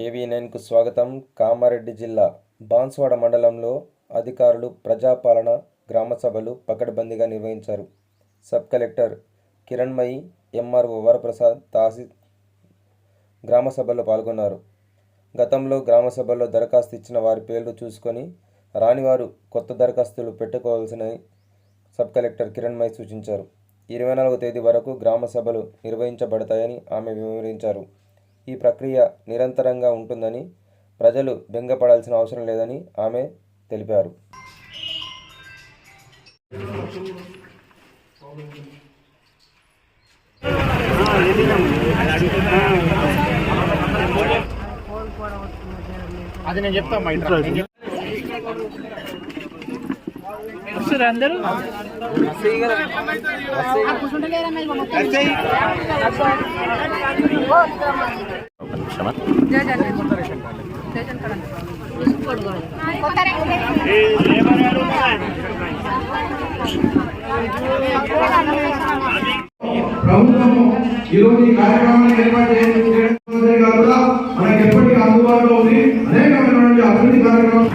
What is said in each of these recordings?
KV నైన్కు స్వాగతం. కామారెడ్డి జిల్లా బాన్స్వాడ మండలంలో అధికారులు ప్రజాపాలన గ్రామ సభలు పకడ్బందీగా నిర్వహించారు. Sub collector Kiranmayi MRO Varaprasad తహసీ గ్రామసభల్లో పాల్గొన్నారు. గతంలో గ్రామ సభల్లో దరఖాస్తు ఇచ్చిన వారి పేర్లు చూసుకొని రానివారు కొత్త దరఖాస్తులు పెట్టుకోవాల్సిన సబ్ కలెక్టర్ కిరణ్మయి సూచించారు. ఇరవై నాలుగో తేదీ వరకు గ్రామ సభలు నిర్వహించబడతాయని ఆమె వివరించారు. ఈ ప్రక్రియ నిరంతరంగా ఉంటుందని ప్రజలు బెంగపడాల్సిన అవసరం లేదని ఆమె తెలిపారు. అది నేను చెప్తాను మా ఇంట్లో వస్తారు అందరూ? ప్రభుత్వం ఈరోజు ఈ కార్యక్రమాన్ని ఏర్పాటు చేయడం కాకుండా మనకి ఎప్పటికీ అందుబాటులో ఉంది. అనేకమైనటువంటి అభివృద్ధి కార్యక్రమం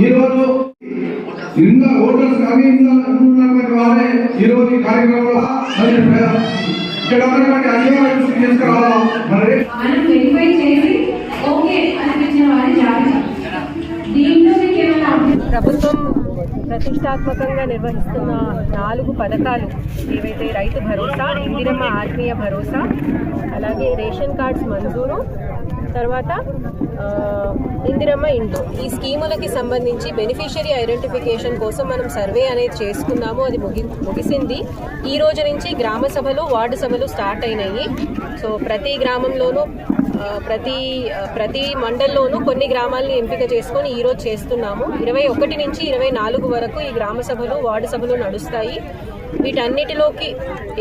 ఈరోజు ఇంకా ఓటర్స్ కానీ ఉన్నటువంటి వారే ఈరోజు ఈ కార్యక్రమంలో ఇక్కడ ఉన్నటువంటి అధికారుల తీసుకురావాలా. మరి మనం వెరిఫై చేసి ఓకే అనిపించిన వారి జాబితా దీంట్లో మీకు ఏమైనా అభ్యంతరం ప్రభుత్వం ప్రతిష్టాత్మకంగా నిర్వహిస్తున్న నాలుగు పథకాలు ఏవైతే రైతు భరోసా ఇందిరమ్మ ఆత్మీయ భరోసా అలాగే రేషన్ కార్డ్స్ మంజూరు తర్వాత ఇందిరమ్మ ఇండ్లు ఈ స్కీములకి సంబంధించి బెనిఫిషియరీ ఐడెంటిఫికేషన్ కోసం మనం సర్వే అనేది చేసుకున్నాము. అది ముగి ముగిసింది. ఈ రోజు నుంచి గ్రామ సభలు వార్డు సభలు స్టార్ట్ అయినాయి. సో ప్రతి గ్రామంలోనూ ప్రతి ప్రతి మండల్లోనూ కొన్ని గ్రామాలను ఎంపిక చేసుకొని ఈరోజు చేస్తున్నాము. ఇరవై ఒకటి నుంచి ఇరవై నాలుగు వరకు ఈ గ్రామ సభలు వార్డు సభలు నడుస్తాయి. వీటన్నిటిలోకి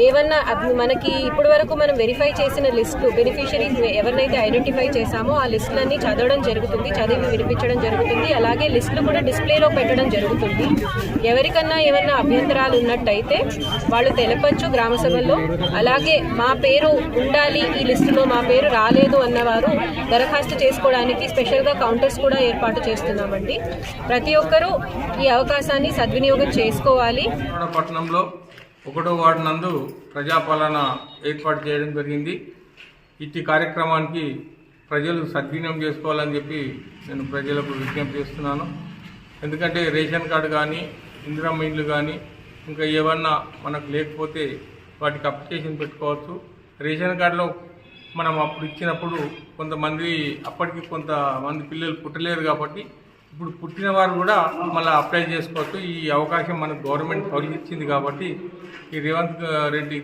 ఏమన్నా మనకి ఇప్పటి వరకు మనం వెరిఫై చేసిన లిస్టు బెనిఫిషరీస్ ఎవరినైతే ఐడెంటిఫై చేశామో ఆ లిస్టులన్నీ చదవడం జరుగుతుంది చదివి వినిపించడం జరుగుతుంది అలాగే లిస్టులు కూడా డిస్ప్లేలో పెట్టడం జరుగుతుంది. ఎవరికన్నా ఏమన్నా అభ్యంతరాలు ఉన్నట్టయితే వాళ్ళు తెలపచ్చు గ్రామ సభల్లో. అలాగే మా పేరు ఉండాలి ఈ లిస్టులో మా పేరు రాలేదు అన్నవారు దరఖాస్తు చేసుకోవడానికి స్పెషల్గా కౌంటర్స్ కూడా ఏర్పాటు చేస్తున్నామండి. ప్రతి ఒక్కరూ ఈ అవకాశాన్ని సద్వినియోగం చేసుకోవాలి. పట్టణంలో ఒకటో వార్డు నందు ప్రజాపాలన ఏర్పాటు చేయడం జరిగింది. ఇట్టి కార్యక్రమానికి ప్రజలు సద్వినియోగం చేసుకోవాలని చెప్పి నేను ప్రజలకు విజ్ఞప్తి చేస్తున్నాను. ఎందుకంటే రేషన్ కార్డు కానీ ఇందిరమ్మ ఇండ్లు కానీ ఇంకా ఏమన్నా మనకు లేకపోతే వాటికి అప్లికేషన్ పెట్టుకోవచ్చు. రేషన్ కార్డులో మనం అప్పుడు ఇచ్చినప్పుడు కొంతమంది అప్పటికి కొంతమంది పిల్లలు పుట్టలేరు కాబట్టి ఇప్పుడు పుట్టిన వారు కూడా మళ్ళీ అప్లై చేసుకోవచ్చు. ఈ అవకాశం మనకు గవర్నమెంట్ కలిగించింది కాబట్టి ఈ రేవంత్ రెడ్డి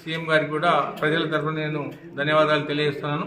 సీఎం గారికి కూడా ప్రజల తరఫున నేను ధన్యవాదాలు తెలియజేస్తున్నాను.